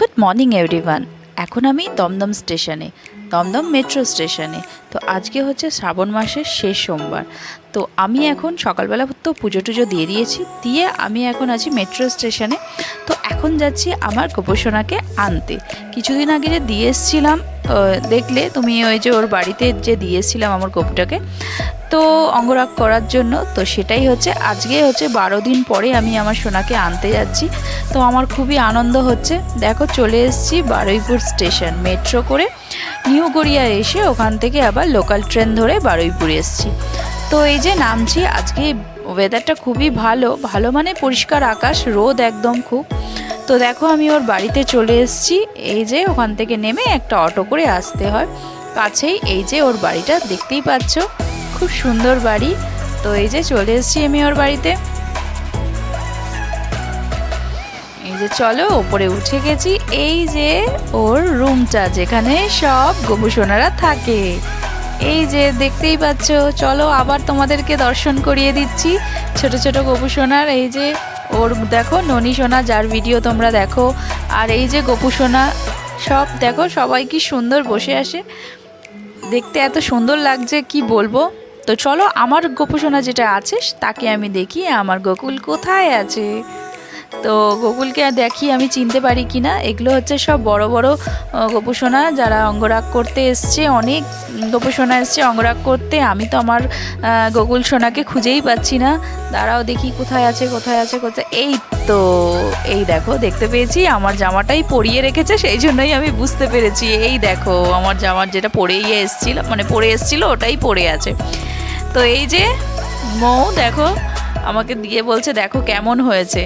Good morning everyone এখন আমি দমদম স্টেশনে, দমদম মেট্রো স্টেশনে। তো আজকে হচ্ছে শ্রাবণ মাসের শেষ সোমবার। তো আমি এখন সকালবেলা তো পুজো টুজো দিয়ে দিয়েছি, দিয়ে আমি এখন আছি মেট্রো স্টেশনে। তো এখন যাচ্ছি আমার গোপসোনাকে আনতে। কিছুদিন আগে যে দিয়ে এসেছিলাম দেখলে তুমি ওই যে ওর বাড়িতে যে দিয়ে এসেছিলাম আমার গোপটাকে তো অঙ্গরাগ করার জন্য, তো সেটাই হচ্ছে, আজকে হচ্ছে বারো দিন পরে আমি আমার সোনাকে আনতে যাচ্ছি। তো আমার খুবই আনন্দ হচ্ছে। দেখো, চলে এসেছি বারুইপুর স্টেশন, মেট্রো করে। নিউ গড়িয়া এসে ওখান থেকে আবার লোকাল ট্রেন ধরে বারুইপুর এসেছি। তো এই যে নামছি, আজকে ওয়েদারটা খুবই ভালো। ভালো মানে পরিষ্কার আকাশ, রোদ একদম খুব। তো দেখো, আমি ওর বাড়িতে চলে এসেছি। এই যে ওখান থেকে নেমে একটা অটো করে আসতে হয়। কাছেই এই যে ওর বাড়িটা, দেখতেই পাচ্ছ। খুব সুন্দর বাড়ি। তো এই যে চলে এসেছি আমি ওর বাড়িতে। এই যে চলো, ওপরে উঠে গেছি। এই যে ওর রুমটা যেখানে সব গবুসোনারা থাকে। এই যে দেখতেই পাচ্ছ, চলো আবার তোমাদেরকে দর্শন করিয়ে দিচ্ছি। ছোট ছোট গবুসোনার এই যে ওর, দেখো, ননী সোনা, যার ভিডিও তোমরা দেখো। আর এই যে গপুসোনা সব দেখো, সবাই কি সুন্দর বসে আসে। দেখতে এত সুন্দর লাগছে, কি বলব? তো চলো, আমার গোপুসোনা যেটা আছে, তাকে আমি দেখি, আমার গোকুল কোথায় আছে? তো গোকুলকে দেখি, আমি চিনতে পারি কি না এগুলো হচ্ছে সব বড় বড় গোপুসোনা যারা অঙ্গরাগ করতে এসছে, অনেক গোপুসোনা এসছে অঙ্গরাগ করতে, আমি তো আমার গোকুল সোনাকে খুঁজেই পাচ্ছি না। দাঁড়াও দেখি কোথায় আছে কোথায় আছে, কোথায়, এই তো, এই দেখো, দেখতে পেয়েছি, আমার জামাটাই পরিয়ে রেখেছে, সেই জন্যই আমি বুঝতে পেরেছি, এই দেখো, আমার জামার যেটা পরেই এসছিল মানে পরে এসছিল, ওটাই পরে আছে। তো এই যে মৌ, দেখো, আমাকে দিয়ে বলছে, দেখো কেমন হয়েছে।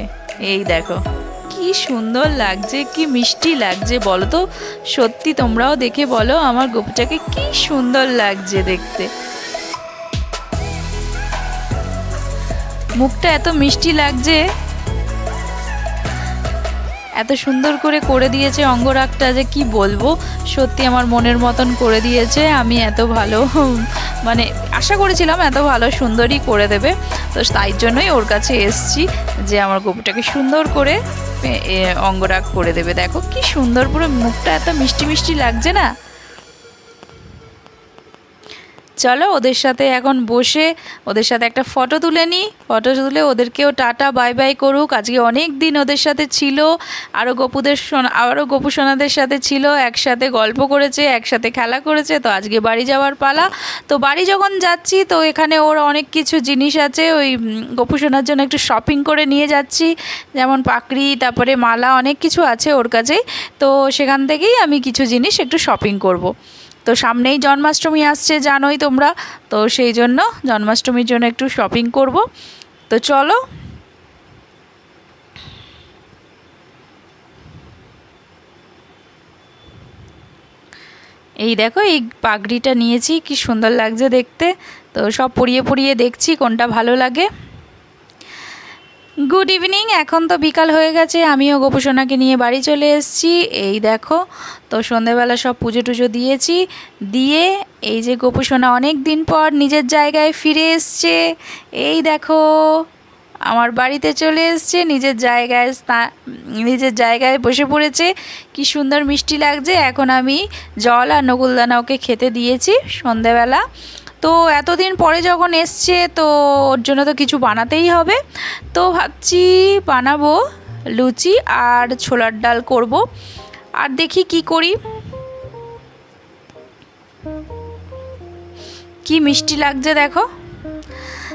এই দেখো, কি সুন্দর লাগছে, কি মিষ্টি লাগছে, বলো তো। সত্যি তোমরাও দেখে বলো আমার গোপুটাকে, কি সুন্দর লাগছে দেখতে। মুখটা এত মিষ্টি লাগছে এত সুন্দর করে করে দিয়েছে অঙ্গরাগটা যে কি বলব? সত্যি আমার মনের মতন করে দিয়েছে। আমি এত ভালো মানে আশা করেছিলাম এত ভালো সুন্দরই করে দেবে। তো তাই জন্যই ওর কাছে এসছি যে আমার গোপুটাকে সুন্দর করে অঙ্গরাগ করে দেবে। দেখো কি সুন্দর পুরো মুখটা এত মিষ্টি মিষ্টি লাগছে না? চলো ওদের সাথে এখন বসে ওদের সাথে একটা ফটো তুলে নিই। ফটো তুলে ওদেরকেও টাটা বাই বাই করুক। আজকে অনেক দিন ওদের সাথে ছিল। আরও গপুদের আরও গপু সোনাদের সাথে ছিল, একসাথে গল্প করেছে, একসাথে খেলা করেছে, তো আজকে বাড়ি যাওয়ার পালা। তো বাড়ি যখন যাচ্ছি, তো এখানে ওর অনেক কিছু জিনিস আছে, ওই গপু সোনার জন্য একটু শপিং করে নিয়ে যাচ্ছি। যেমন পাকড়ি, তারপরে মালা, অনেক কিছু আছে ওর কাছেই তো সেখান থেকেই আমি কিছু জিনিস একটু শপিং করব। তো সামনেই জন্মাষ্টমী আসছে, জানোই তোমরা। তো সেই জন্য জন্মাষ্টমীর জন্য একটু শপিং করব। তো চলো। এই দেখো, এই পাগড়িটা নিয়েছি, কি সুন্দর লাগছে দেখতে। তো সব পরিয়ে পরিয়ে দেখছি কোনটা ভালো লাগে। গুড ইভিনিং এখন তো বিকাল হয়ে গেছে, আমিও গোপুসোনাকে নিয়ে বাড়ি চলে এসেছি। এই দেখো, তো সন্ধেবেলা সব পুজো টুজো দিয়েছি, দিয়ে এই যে গোপুসোনা অনেক দিন পর নিজের জায়গায় ফিরে এসছে। এই দেখো, আমার বাড়িতে চলে এসছে, নিজের জায়গায় নিজের জায়গায় বসে পড়েছে। কি সুন্দর মিষ্টি লাগছে, এখন আমি জল আর নকুলদানা ওকে খেতে দিয়েছি সন্ধেবেলা। তো এতদিন পরে যখন এসছে, তো ওর জন্য তো কিছু বানাতেই হবে। তো ভাবছি বানাবো লুচি আর ছোলার ডাল করব। আর দেখি কি করি। কি মিষ্টি লাগছে দেখো।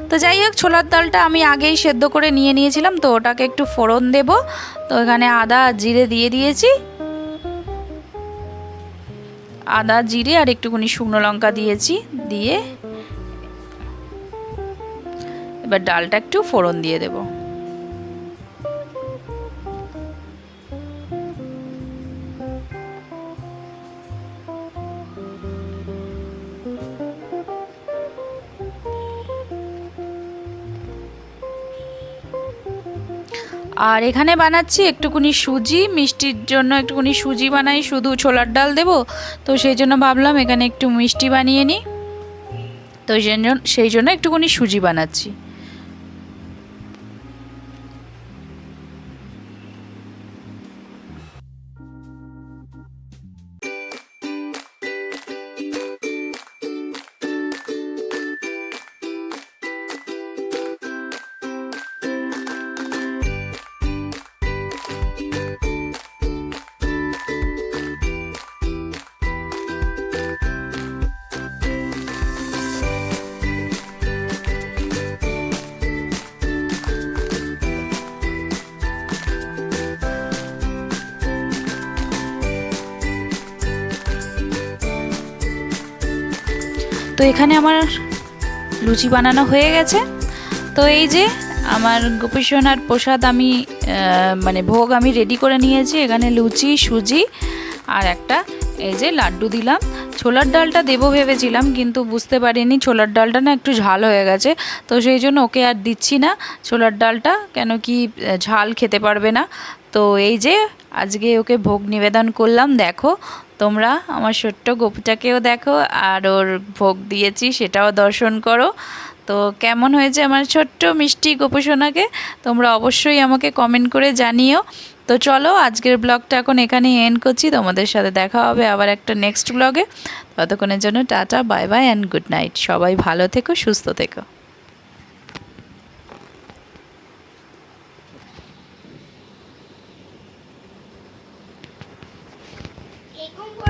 তো যাই হোক, ছোলার ডালটা আমি আগেই সেদ্ধ করে নিয়ে নিয়েছিলাম, তো ওটাকে একটু ফোড়ন দেব। তো এখানে আদা, জিরে দিয়ে দিয়েছি। আদা, জিরে আর একটুখানি শুকনো লঙ্কা দিয়েছি, দিয়ে এবার ডালটা একটু ফোড়ন দিয়ে দেব। আর এখানে বানাচ্ছি একটুকুনি সুজি, মিষ্টির জন্য একটুকুনি সুজি বানাই, শুধু ছোলার ডাল দেবো। তো সেই জন্য ভাবলাম এখানে একটু মিষ্টি বানিয়ে নিই। তো সেই জন্য একটুকুনি সুজি বানাচ্ছি। তো এখানে আমার লুচি বানানো হয়ে গেছে। তো এই যে আমার গোপীসোনার প্রসাদ আমি মানে ভোগ আমি রেডি করে নিয়েছি। এখানে লুচি, সুজি আর একটা এই যে লাড্ডু দিলাম। ছোলার ডালটা দেবো ভেবেছিলাম, কিন্তু বুঝতে পারিনি ছোলার ডালটা না একটু ঝাল হয়ে গেছে। তো সেই জন্য ওকে আর দিচ্ছি না ছোলার ডালটা, কেন কি ঝাল খেতে পারবে না। তো এই যে আজকে ওকে ভোগ নিবেদন করলাম, দেখো তোমরা আমার ছোট্ট গোপীটাকেও দেখো আর ওর ভোগ দিয়েছি সেটাও দর্শন করো। তো কেমন হয়েছে আমার ছোট্ট মিষ্টি গোপীসোনাকে তোমরা অবশ্যই আমাকে কমেন্ট করে জানিও। তো চলো আজকের ব্লগটা এখন এখানেই এন্ড করছি। তোমাদের সাথে দেখা হবে আবার একটা নেক্সট ব্লগে ততক্ষণের জন্য tata bye bye and good night সবাই ভালো থেকো, সুস্থ থেকো। Go